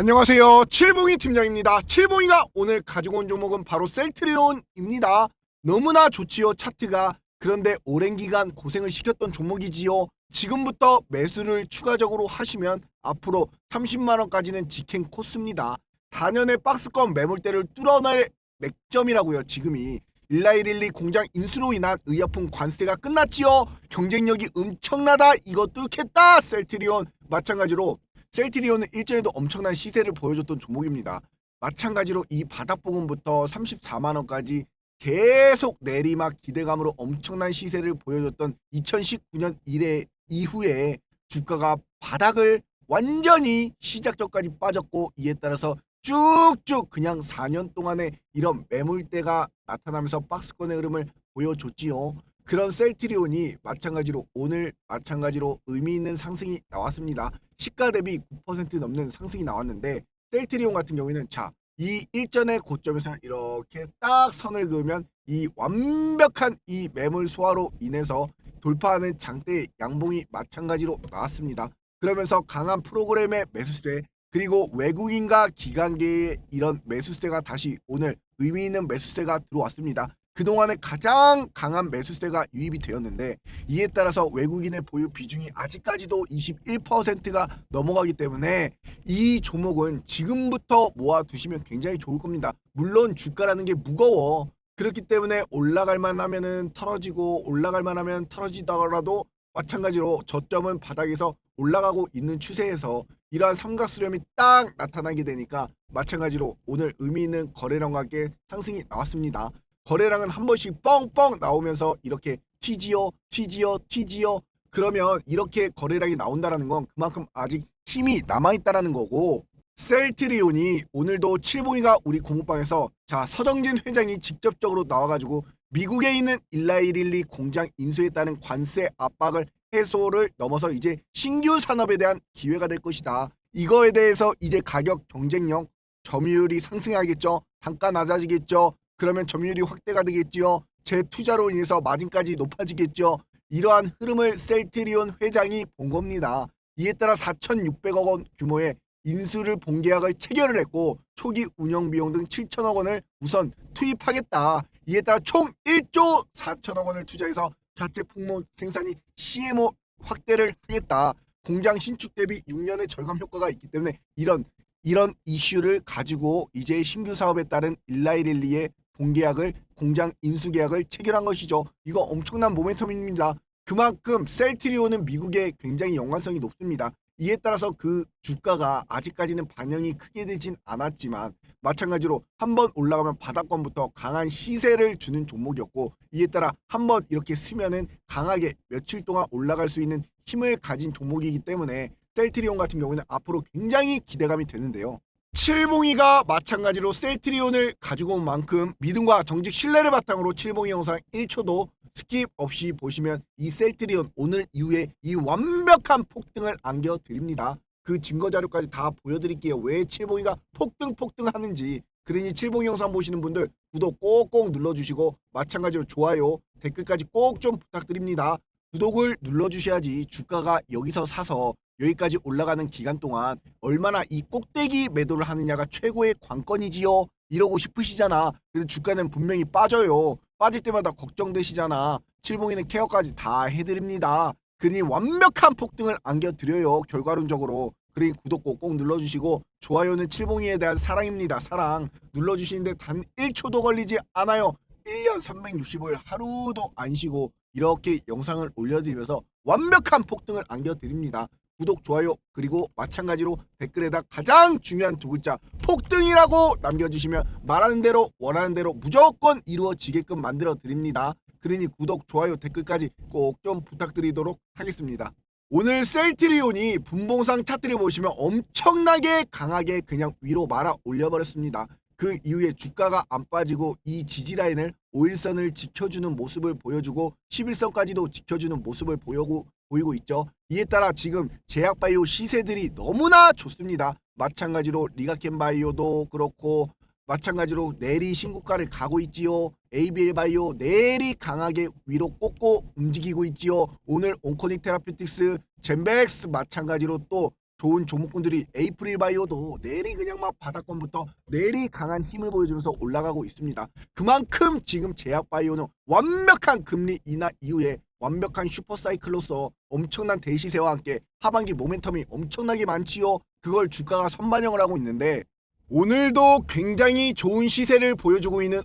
안녕하세요. 칠봉이 팀장입니다. 칠봉이가 오늘 가지고 온 종목은 바로 셀트리온입니다. 너무나 좋지요, 차트가. 그런데 오랜 기간 고생을 시켰던 종목이지요. 지금부터 매수를 추가적으로 하시면 앞으로 30만원까지는 직행 코스입니다. 4년의 박스권 매물대를 뚫어낼 맥점이라고요, 지금이. 1112 공장 인수로 인한 의약품 관세가 끝났지요. 경쟁력이 엄청나다. 이거 뚫겠다. 셀트리온. 마찬가지로 셀트리온은 일전에도 엄청난 시세를 보여줬던 종목입니다. 마찬가지로 이 바닥 부분부터 34만 원까지 계속 내리막 기대감으로 엄청난 시세를 보여줬던 2019년 이래 이후에 주가가 바닥을 완전히 시작 전까지 빠졌고 이에 따라서 쭉쭉 그냥 4년 동안에 이런 매물대가 나타나면서 박스권의 흐름을 보여줬지요. 그런 셀트리온이 마찬가지로 오늘 마찬가지로 의미 있는 상승이 나왔습니다. 시가 대비 9% 넘는 상승이 나왔는데 셀트리온 같은 경우에는 자, 이 일전의 고점에서 이렇게 딱 선을 그으면 이 완벽한 이 매물 소화로 인해서 돌파하는 장대 양봉이 마찬가지로 나왔습니다. 그러면서 강한 프로그램의 매수세 그리고 외국인과 기관계의 이런 매수세가 다시 오늘 의미 있는 매수세가 들어왔습니다. 그동안에 가장 강한 매수세가 유입이 되었는데 이에 따라서 외국인의 보유 비중이 아직까지도 21%가 넘어가기 때문에 이 종목은 지금부터 모아두시면 굉장히 좋을 겁니다. 물론 주가라는 게 무거워. 그렇기 때문에 올라갈 만 하면은 털어지고 올라갈 만 하면 털어지더라도 마찬가지로 저점은 바닥에서 올라가고 있는 추세에서 이러한 삼각수렴이 딱 나타나게 되니까 마찬가지로 오늘 의미 있는 거래량과 함께 상승이 나왔습니다. 거래량은 한 번씩 뻥뻥 나오면서 이렇게 튀지요, 튀지요, 튀지요. 그러면 이렇게 거래량이 나온다라는 건 그만큼 아직 힘이 남아있다라는 거고 셀트리온이 오늘도 칠봉이가 우리 공부방에서 자 서정진 회장이 직접적으로 나와가지고 미국에 있는 1라일일리 공장 따른 관세 압박을 해소를 넘어서 이제 신규 산업에 대한 기회가 될 것이다. 이거에 대해서 이제 가격 경쟁력 점유율이 상승하겠죠. 단가 낮아지겠죠. 그러면 점유율이 확대가 되겠지요. 제 투자로 인해서 마진까지 높아지겠죠. 이러한 흐름을 셀트리온 회장이 본 겁니다. 이에 따라 4,600억 원 규모의 인수를 본 계약을 체결을 했고 초기 운영 비용 등 7천억 원을 우선 투입하겠다. 이에 따라 총 1조 4천억 원을 투자해서 자체 풍모 생산이 CMO 확대를 하겠다. 공장 신축 대비 6년의 절감 효과가 있기 때문에 이런 이런 이슈를 가지고 이제 신규 사업에 따른 일라이릴리의 본계약을 공장 인수 계약을 체결한 것이죠. 이거 엄청난 모멘텀입니다. 그만큼 셀트리온은 미국에 굉장히 연관성이 높습니다. 이에 따라서 그 주가가 아직까지는 반영이 크게 되진 않았지만 마찬가지로 한 번 올라가면 바닥권부터 강한 시세를 주는 종목이었고 이에 따라 한 번 이렇게 쓰면은 강하게 며칠 동안 올라갈 수 있는 힘을 가진 종목이기 때문에 셀트리온 같은 경우는 앞으로 굉장히 기대감이 되는데요. 칠봉이가 마찬가지로 셀트리온을 가지고 온 만큼 믿음과 정직 신뢰를 바탕으로 칠봉이 영상 1초도 스킵 없이 보시면 이 셀트리온 오늘 이후에 이 완벽한 폭등을 안겨드립니다. 그 증거 자료까지 다 보여드릴게요. 왜 칠봉이가 폭등 폭등 하는지. 그러니 칠봉이 영상 보시는 분들 구독 꼭꼭 눌러주시고 마찬가지로 좋아요 댓글까지 꼭 좀 부탁드립니다. 구독을 눌러주셔야지 주가가 여기서 사서 여기까지 올라가는 기간 동안 얼마나 이 꼭대기 매도를 하느냐가 최고의 관건이지요. 이러고 싶으시잖아. 그래서 주가는 분명히 빠져요. 빠질 때마다 걱정되시잖아. 칠봉이는 케어까지 다 해드립니다. 그러니 완벽한 폭등을 안겨드려요. 결과론적으로. 그러니 구독 꼭 꼭 눌러주시고 좋아요는 칠봉이에 대한 사랑입니다. 사랑 눌러주시는데 단 1초도 걸리지 않아요. 1년 365일 하루도 안 쉬고 이렇게 영상을 올려드리면서 완벽한 폭등을 안겨드립니다. 구독, 좋아요, 그리고 마찬가지로 댓글에다 가장 중요한 두 글자 폭등이라고 남겨주시면 말하는 대로 원하는 대로 무조건 이루어지게끔 만들어 드립니다. 그러니 구독, 좋아요, 댓글까지 꼭 좀 부탁드리도록 하겠습니다. 오늘 셀트리온이 분봉상 차트를 보시면 엄청나게 강하게 그냥 위로 말아 올려버렸습니다. 그 이후에 주가가 안 빠지고 이 지지라인을 5일선을 지켜주는 모습을 보여주고 11선까지도 지켜주는 모습을 보이고, 보이고 있죠. 이에 따라 지금 제약바이오 시세들이 너무나 좋습니다. 마찬가지로 리가켄바이오도 그렇고 마찬가지로 내리 신고가를 가고 있지요. ABL 바이오 내리 강하게 위로 꽂고 움직이고 있지요. 오늘 온코닉 테라피틱스 젠백스 마찬가지로 또 좋은 조목군들이 에이프릴 바이오도 내리 그냥 막 바닥권부터 내리 강한 힘을 보여주면서 올라가고 있습니다. 그만큼 지금 제약 바이오는 완벽한 금리 인하 이후에 완벽한 슈퍼사이클로서 엄청난 대시세와 함께 하반기 모멘텀이 엄청나게 많지요. 그걸 주가가 선반영을 하고 있는데 오늘도 굉장히 좋은 시세를 보여주고 있는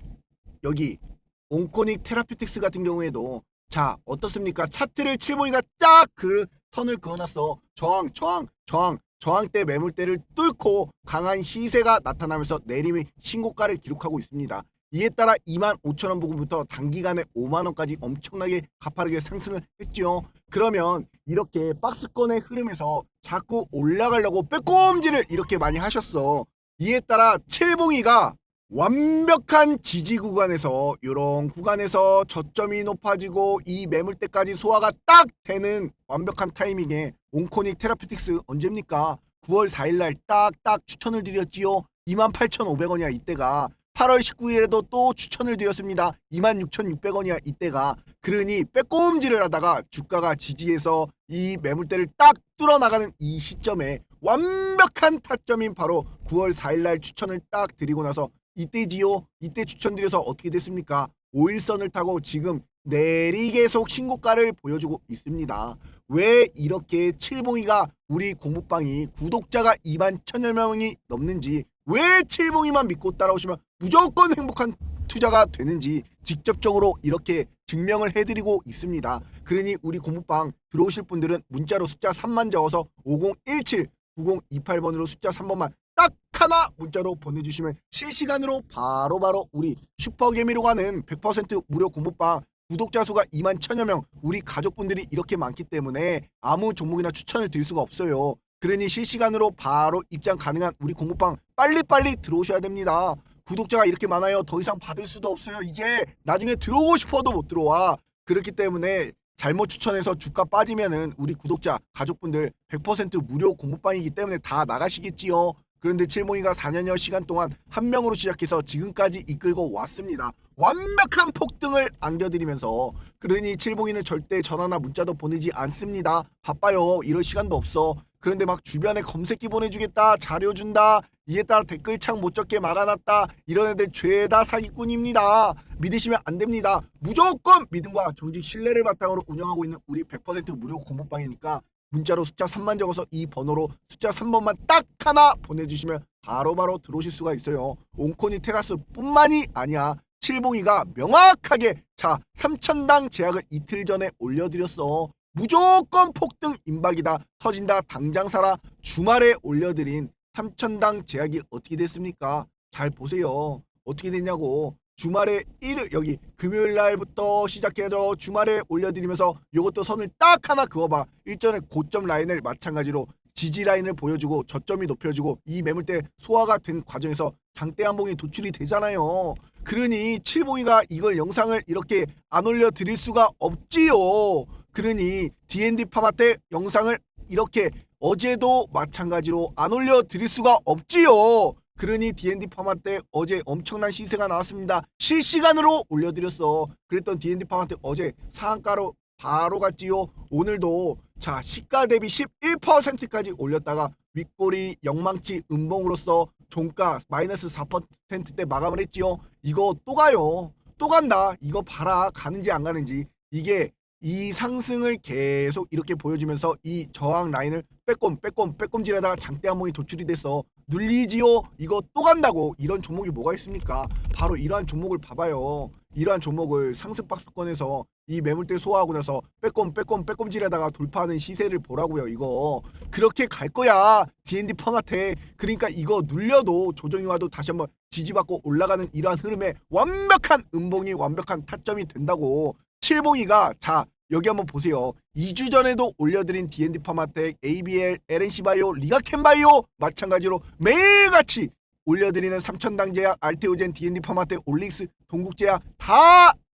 여기 온코닉 테라피틱스 같은 경우에도 자 어떻습니까? 차트를 칠봉이가 딱 그 선을 그어놨어. 저항, 저항, 저항, 저항대 매물대를 뚫고 강한 시세가 나타나면서 내림의 신고가를 기록하고 있습니다. 이에 따라 2만 5천 원 부근부터 단기간에 5만 원까지 엄청나게 가파르게 상승을 했죠. 그러면 이렇게 박스권의 흐름에서 자꾸 올라가려고 빼꼼질을 이렇게 많이 하셨어. 이에 따라 칠봉이가 완벽한 지지 구간에서 이런 구간에서 저점이 높아지고 이 매물대까지 소화가 딱 되는 완벽한 타이밍에 온코닉 테라피틱스 언제입니까? 9월 4일날 딱딱 추천을 드렸지요. 28,500원이야 이때가 8월 19일에도 또 추천을 드렸습니다. 26,600원이야 이때가 그러니 빼꼼질을 하다가 주가가 지지해서 이 매물대를 딱 뚫어나가는 이 시점에 완벽한 타점인 바로 9월 4일날 추천을 딱 드리고 나서 이때지요. 이때 추천드려서 어떻게 됐습니까? 5일선을 타고 지금 내리 계속 신고가를 보여주고 있습니다. 왜 이렇게 칠봉이가 우리 공부방이 구독자가 2만 천여 명이 넘는지 왜 칠봉이만 믿고 따라오시면 무조건 행복한 투자가 되는지 직접적으로 이렇게 증명을 해드리고 있습니다. 그러니 우리 공부방 들어오실 분들은 문자로 숫자 3만 적어서 5017 9028번으로 숫자 3번만 딱 하나 문자로 보내주시면 실시간으로 바로바로 우리 슈퍼개미로 가는 100% 무료 공부방 구독자 수가 2만 천여 명 우리 가족분들이 이렇게 많기 때문에 아무 종목이나 추천을 드릴 수가 없어요. 그러니 실시간으로 바로 입장 가능한 우리 공부방 빨리빨리 들어오셔야 됩니다. 구독자가 이렇게 많아요. 더 이상 받을 수도 없어요. 이제 나중에 들어오고 싶어도 못 들어와. 그렇기 때문에 잘못 추천해서 주가 빠지면은 우리 구독자 가족분들 100% 무료 공부방이기 때문에 다 나가시겠지요. 그런데 칠몽이가 4년여 시간 동안 한 명으로 시작해서 지금까지 이끌고 왔습니다. 완벽한 폭등을 안겨드리면서 그러니 칠봉이는 절대 전화나 문자도 보내지 않습니다. 바빠요. 이럴 시간도 없어. 그런데 막 주변에 검색기 보내주겠다, 자료 준다, 이에 따라 댓글창 못 적게 막아놨다. 이런 애들 죄다 사기꾼입니다. 믿으시면 안 됩니다. 무조건 믿음과 정직 신뢰를 바탕으로 운영하고 있는 우리 100% 무료 공부방이니까 문자로 숫자 3만 적어서 이 번호로 숫자 3번만 딱 하나 보내주시면 바로바로 들어오실 수가 있어요. 온코니 테라스 뿐만이 아니야. 칠봉이가 명확하게 자 3천당 제약을 이틀 전에 올려드렸어. 무조건 폭등 임박이다. 터진다. 당장 사라. 주말에 올려드린 3천당 제약이 어떻게 됐습니까? 잘 보세요. 어떻게 됐냐고. 주말에 일 여기 금요일 날부터 시작해서 주말에 올려드리면서 이것도 선을 딱 하나 그어봐 일전에 고점 라인을 마찬가지로 지지 라인을 보여주고 저점이 높여주고 이 매물대 소화가 된 과정에서 장대 한봉이 도출이 되잖아요 그러니 칠봉이가 이걸 영상을 이렇게 안 올려 드릴 수가 없지요 그러니 D&D 파마테 영상을 이렇게 어제도 마찬가지로 안 올려드릴 수가 없지요 그러니 D&D 파마 때 어제 엄청난 시세가 나왔습니다. 실시간으로 올려드렸어. 그랬던 D&D 파마 때 어제 상한가로 바로 갔지요. 오늘도 자 시가 대비 11%까지 올렸다가 윗골이 영망치 음봉으로서 종가 마이너스 4%대 마감을 했지요. 이거 또 가요. 또 간다. 이거 봐라. 가는지 안 가는지. 이게 이 상승을 계속 이렇게 보여주면서 이 저항 라인을 빼꼼 빼꼼 빼꼼질하다가 장대 한봉이 도출이 돼서 눌리지요 이거 또 간다고. 이런 종목이 뭐가 있습니까? 바로 이러한 종목을 봐봐요. 이러한 종목을 상승 박스권에서 이 매물대 소화하고 나서 빼꼼 빼꼼 빼꼼질하다가 돌파하는 시세를 보라고요 이거. 그렇게 갈 거야 D&D 펑한테. 그러니까 이거 눌려도 조정이 와도 다시 한번 지지받고 올라가는 이러한 흐름에 완벽한 음봉이 완벽한 타점이 된다고 칠봉이가 자 여기 한번 보세요. 2주 전에도 올려드린 D&D 파마텍, ABL, LNC바이오, 리가켄바이오 마찬가지로 매일같이 올려드리는 3천당 제약, 알테오젠, D&D 파마텍, 올릭스, 동국제약 다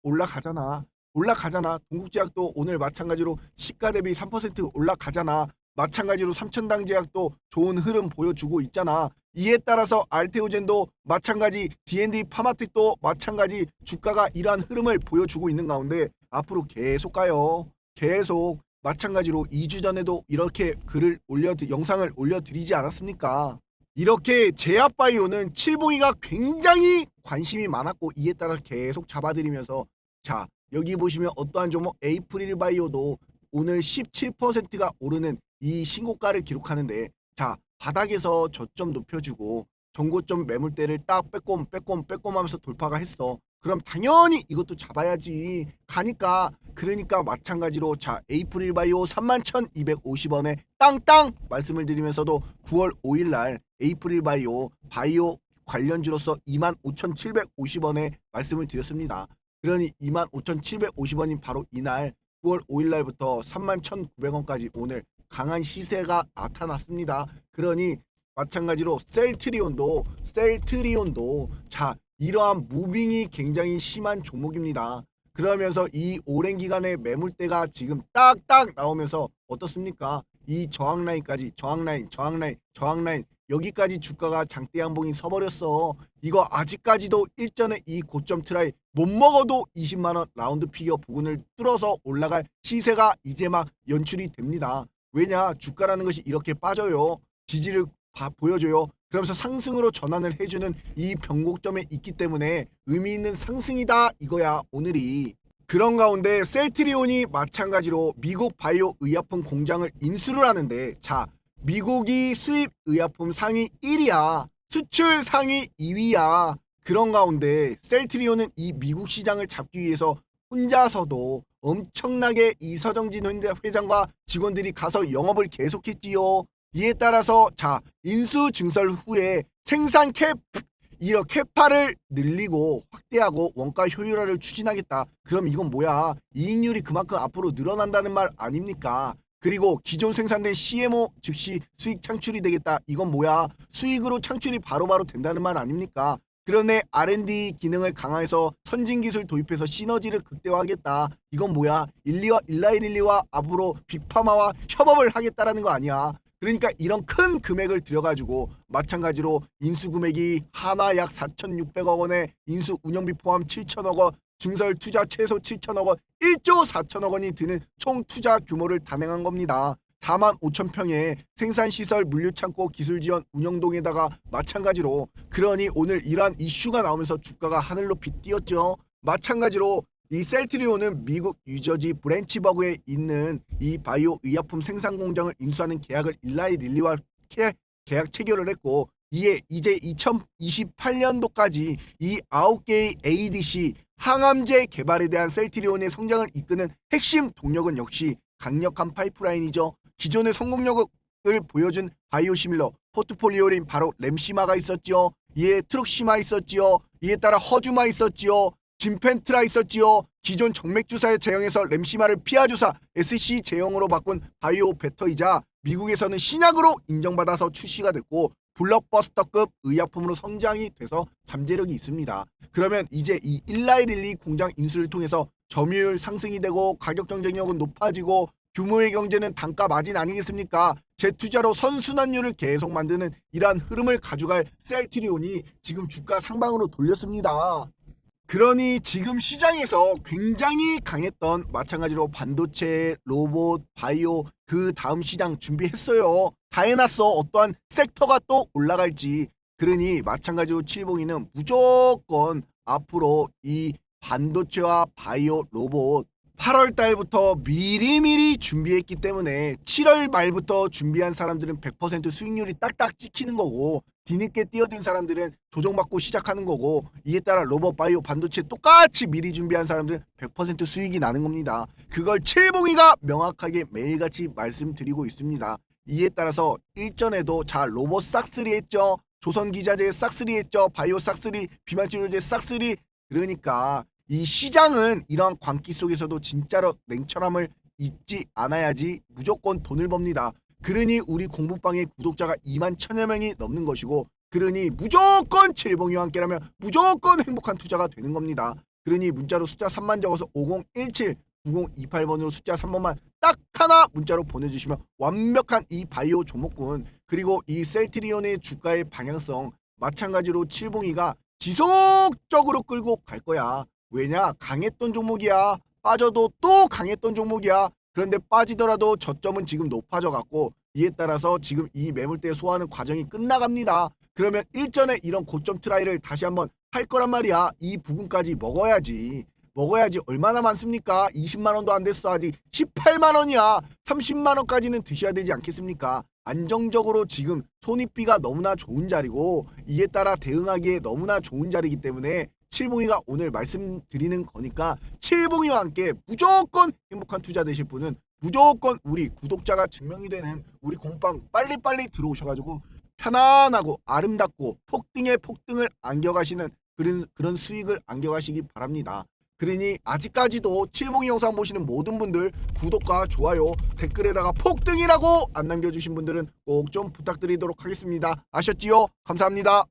올라가잖아. 올라가잖아. 동국제약도 오늘 마찬가지로 시가 대비 3% 올라가잖아. 마찬가지로 3천당 제약도 좋은 흐름 보여주고 있잖아. 이에 따라서 알테오젠도 마찬가지, D&D 파마텍도 마찬가지 주가가 이러한 흐름을 보여주고 있는 가운데 앞으로 계속 가요. 계속 마찬가지로 2주 전에도 이렇게 글을 올려 영상을 올려드리지 않았습니까? 이렇게 제약바이오는 칠봉이가 굉장히 관심이 많았고 이에 따라 계속 잡아드리면서 자 여기 보시면 어떠한 종목 에이프릴 바이오도 오늘 17%가 오르는 이 신고가를 기록하는데 자 바닥에서 저점 높여주고 전고점 매물대를 딱 빼꼼 빼꼼 빼꼼 하면서 돌파가 했어 그럼 당연히 이것도 잡아야지 가니까 그러니까 마찬가지로 자 에이프릴 바이오 31,250원에 땅땅 말씀을 드리면서도 9월 5일 날 에이프릴 바이오 바이오 관련주로서 25,750원에 말씀을 드렸습니다. 그러니 25,750원인 바로 이날 9월 5일 날부터 31,900원까지 오늘 강한 시세가 나타났습니다. 그러니 마찬가지로 셀트리온도 셀트리온도 자 이러한 무빙이 굉장히 심한 종목입니다. 그러면서 이 오랜 기간의 매물대가 지금 딱딱 나오면서 어떻습니까? 이 저항 라인까지 저항 라인, 저항 라인, 저항 라인 여기까지 주가가 장대 양봉이 서버렸어. 이거 아직까지도 일전에 이 고점 트라이 못 먹어도 20만 원 라운드 피겨 부근을 뚫어서 올라갈 시세가 이제 막 연출이 됩니다. 왜냐 주가라는 것이 이렇게 빠져요. 지지를 봐- 보여줘요. 그러면서 상승으로 전환을 해주는 이 변곡점에 있기 때문에 의미 있는 상승이다 이거야 오늘이. 그런 가운데 셀트리온이 마찬가지로 미국 바이오 의약품 공장을 인수를 하는데 자 미국이 수입 의약품 상위 1위야 수출 상위 2위야 그런 가운데 셀트리온은 이 미국 시장을 잡기 위해서 혼자서도 엄청나게 이 서정진 회장- 회장과 직원들이 가서 영업을 계속했지요. 이에 따라서 자 인수 증설 후에 생산 캡 이런 캐파를 늘리고 확대하고 원가 효율화를 추진하겠다. 그럼 이건 뭐야? 이익률이 그만큼 앞으로 늘어난다는 말 아닙니까? 그리고 기존 생산된 CMO 즉시 수익 창출이 되겠다. 이건 뭐야? 수익으로 창출이 바로바로 된다는 말 아닙니까? 그러네 R&D 기능을 강화해서 선진 기술 도입해서 시너지를 극대화하겠다. 이건 뭐야? 일리와 일라이릴리와 앞으로 빅파마와 협업을 하겠다라는 거 아니야? 그러니까 이런 큰 금액을 들여가지고 마찬가지로 인수 금액이 하나 약 4,600억 원에 인수 운영비 포함 7천억 원, 증설 투자 최소 7천억 원, 1조 4천억 원이 드는 총 투자 규모를 단행한 겁니다. 4만 5천 평의 생산시설, 물류창고, 기술지원, 운영동에다가 마찬가지로 그러니 오늘 이러한 이슈가 나오면서 주가가 하늘 높이 뛰었죠. 마찬가지로 이 셀트리온은 미국 유저지 브랜치버그에 있는 이 바이오 의약품 생산 공장을 인수하는 계약을 일라이 릴리와 계- 계약 체결을 했고 이에 이제 2028년도까지 이 9개의 ADC 항암제 개발에 대한 셀트리온의 성장을 이끄는 핵심 동력은 역시 강력한 파이프라인이죠. 기존의 성공력을 보여준 바이오시밀러 포트폴리오인 바로 램시마가 있었지요. 이에 트럭시마 있었지요. 이에 따라 허주마 있었지요. 진펜트라 있었지요. 기존 정맥주사에 제형해서 램시마를 피하주사 SC 제형으로 바꾼 바이오 베터이자 미국에서는 신약으로 인정받아서 출시가 됐고 블록버스터급 의약품으로 성장이 돼서 잠재력이 있습니다. 그러면 이제 이 일라이릴리 공장 인수를 통해서 점유율 상승이 되고 가격 경쟁력은 높아지고 규모의 경제는 단가 마진 아니겠습니까? 재투자로 선순환율을 계속 만드는 이러한 흐름을 가져갈 셀트리온이 지금 주가 상방으로 돌렸습니다. 그러니 지금 시장에서 굉장히 강했던 마찬가지로 반도체, 로봇, 바이오 그 다음 시장 준비했어요. 다 해놨어. 어떠한 섹터가 또 올라갈지. 그러니 마찬가지로 칠봉이는 무조건 앞으로 이 반도체와 바이오, 로봇 8월 달부터 미리미리 준비했기 때문에 7월 말부터 준비한 사람들은 100% 수익률이 딱딱 찍히는 거고 뒤늦게 뛰어든 사람들은 조정받고 시작하는 거고 이에 따라 로봇 바이오 반도체 똑같이 미리 준비한 사람들은 100% 수익이 나는 겁니다. 그걸 칠봉이가 명확하게 매일같이 말씀드리고 있습니다. 이에 따라서 일전에도 자 로봇 싹쓸이 했죠. 조선 기자재 싹쓸이 했죠. 바이오 싹쓸이, 비만 치료제 싹쓸이 그러니까 이 시장은 이러한 광기 속에서도 진짜로 냉철함을 잊지 않아야지 무조건 돈을 법니다. 그러니 우리 공부방의 구독자가 2만 천여 명이 넘는 것이고 그러니 무조건 칠봉이와 함께라면 무조건 행복한 투자가 되는 겁니다. 그러니 문자로 숫자 3만 적어서 5017 9028번으로 숫자 3번만 딱 하나 문자로 보내주시면 완벽한 이 바이오 종목군 그리고 이 셀트리온의 주가의 방향성 마찬가지로 칠봉이가 지속적으로 끌고 갈 거야. 왜냐 강했던 종목이야 빠져도 또 강했던 종목이야 그런데 빠지더라도 저점은 지금 높아져 갖고 이에 따라서 지금 이 매물대 소화하는 과정이 끝나갑니다. 그러면 일전에 이런 고점 트라이를 다시 한번 할 거란 말이야. 이 부분까지 먹어야지. 먹어야지 얼마나 많습니까? 20만 원도 안 됐어 아직 18만 원이야. 30만 원까지는 드셔야 되지 않겠습니까? 안정적으로 지금 손익비가 너무나 좋은 자리고 이에 따라 대응하기에 너무나 좋은 자리이기 때문에 칠봉이가 오늘 말씀드리는 거니까 칠봉이와 함께 무조건 행복한 투자 되실 분은 무조건 우리 구독자가 증명이 되는 우리 공방 빨리빨리 들어오셔가지고 편안하고 아름답고 폭등에 폭등을 안겨가시는 그런 그런 수익을 안겨가시기 바랍니다. 그러니 아직까지도 칠봉이 영상 보시는 모든 분들 구독과 좋아요 댓글에다가 폭등이라고 안 남겨주신 분들은 꼭 좀 부탁드리도록 하겠습니다. 아셨지요? 감사합니다.